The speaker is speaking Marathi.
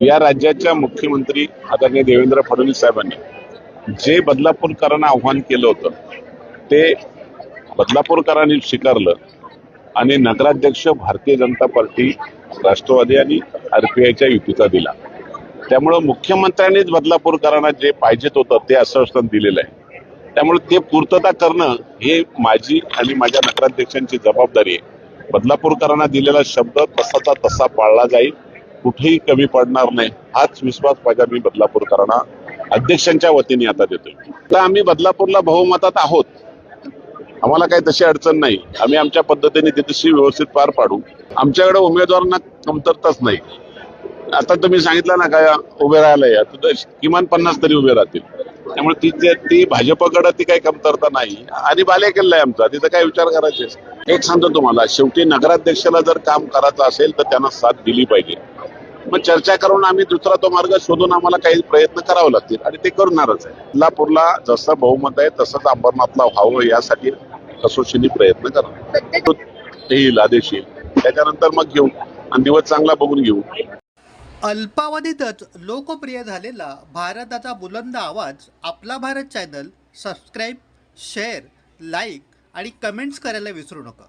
या राज्याच्या मुख्यमंत्री आदरणीय देवेंद्र फडणवीस साहेबांनी जे बदलापूरकरांना आव्हान केलं होतं ते बदलापूरकरांनी स्वीकारलं आणि नगराध्यक्ष भारतीय जनता पार्टी राष्ट्रवादी आणि आरपीआयच्या युतीचा दिला. त्यामुळं मुख्यमंत्र्यांनीच बदलापूरकरांना जे पाहिजेत होतं ते आश्वासन दिलेलं आहे. त्यामुळे ते पूर्तता करणं हे माझी आणि माझ्या नगराध्यक्षांची जबाबदारी आहे. बदलापूरकरांना दिलेला शब्द तसाचा तसा पाळला जाईल कुठेही कमी पडणार नाही. हाच विश्वास माझ्या मी बदलापूरकरांना अध्यक्षांच्या वतीने आता देतोय. तर आम्ही बदलापूरला बहुमतात आहोत. आम्हाला काही तशी अडचण नाही. आम्ही आमच्या पद्धतीने ती तशी व्यवस्थित पार पाडू. आमच्याकडे उमेदवारांना कमतरताच नाही. आता तुम्ही सांगितलं ना काय उभे राहायला या तर किमान पन्नास तरी उभे राहतील. त्यामुळे ती ती भाजपकडे ती काही कमतरता नाही. आणि बालेकिल्ला आहे आमचा. तिथं काय विचार करायचे? एक सांगतो तुम्हाला. शेवटी नगराध्यक्षाला जर काम करायचं असेल तर त्यांना साथ दिली पाहिजे. मग चर्चा करून आम्ही दुसरा तो मार्ग शोधून आम्हाला काही प्रयत्न करावे लागतील आणि ते करणारच आहे. कोल्हापूरला जसं बहुमत आहे तसंच अंबरनाथला व्हावं यासाठी असोशिनी प्रयत्न करा येईल आदेश येईल. त्याच्यानंतर मग घेऊ आणि दिवस चांगला बघून घेऊ. अल्पावधीतच लोकप्रिय झालेला भारताचा बुलंद आवाज आपला Bharat channel subscribe share like आणि कमेंट्स करायला विसरू नका.